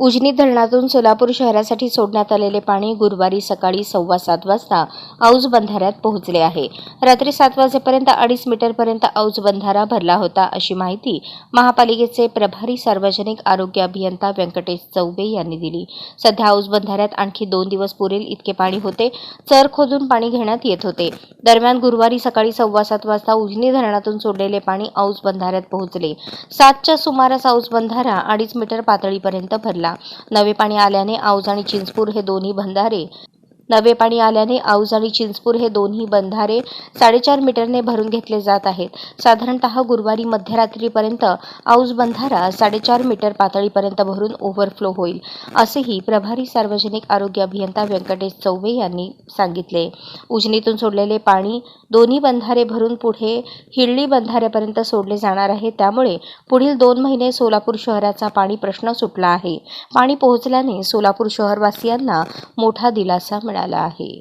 उजनी धरणातून सोलापूर शहरासाठी सोडण्यात आलेले पाणी गुरुवारी सकाळी सव्वा सात वाजता औज बंधाऱ्यात पोहोचले आहे. रात्री सात वाजेपर्यंत अडीच मीटरपर्यंत औज बंधारा भरला होता अशी माहिती महापालिकेचे प्रभारी सार्वजनिक आरोग्य अभियंता व्यंकटेश चौबे यांनी दिली. सध्या औज बंधाऱ्यात आणखी दोन दिवस पुरेल इतके पाणी होते. चर खोदून पाणी घेण्यात येत होते. दरम्यान गुरुवारी सकाळी सव्वा सात वाजता उजनी धरणातून सोडलेले पाणी औज बंधाऱ्यात पोहोचले. सातच्या सुमारास औज बंधारा अडीच मीटर पातळीपर्यंत भरला. नवे पाणी आल्याने औज आणि चिंचपूर हे दोन्ही बंधारे नवे पाणी आल्याने औज आणि चिंचपूर हे दोन्ही बंधारे साडेचार मीटरने भरून घेतले जात आहेत. साधारणतः गुरुवारी मध्यरात्रीपर्यंत औज बंधारा साडेचार मीटर पातळीपर्यंत भरून ओव्हरफ्लो होईल असेही प्रभारी सार्वजनिक आरोग्य अभियंता व्यंकटेश चौबे यांनी सांगितले. उजनीतून सोडलेले पाणी दोन्ही बंधारे भरून पुढे हिळली बंधाऱ्यापर्यंत सोडले जाणार आहे. त्यामुळे पुढील दोन महिने सोलापूर शहराचा पाणी प्रश्न सुटला आहे. पाणी पोहोचल्याने सोलापूर शहरवासियांना मोठा दिलासा मिळाला. मिळाला आहे.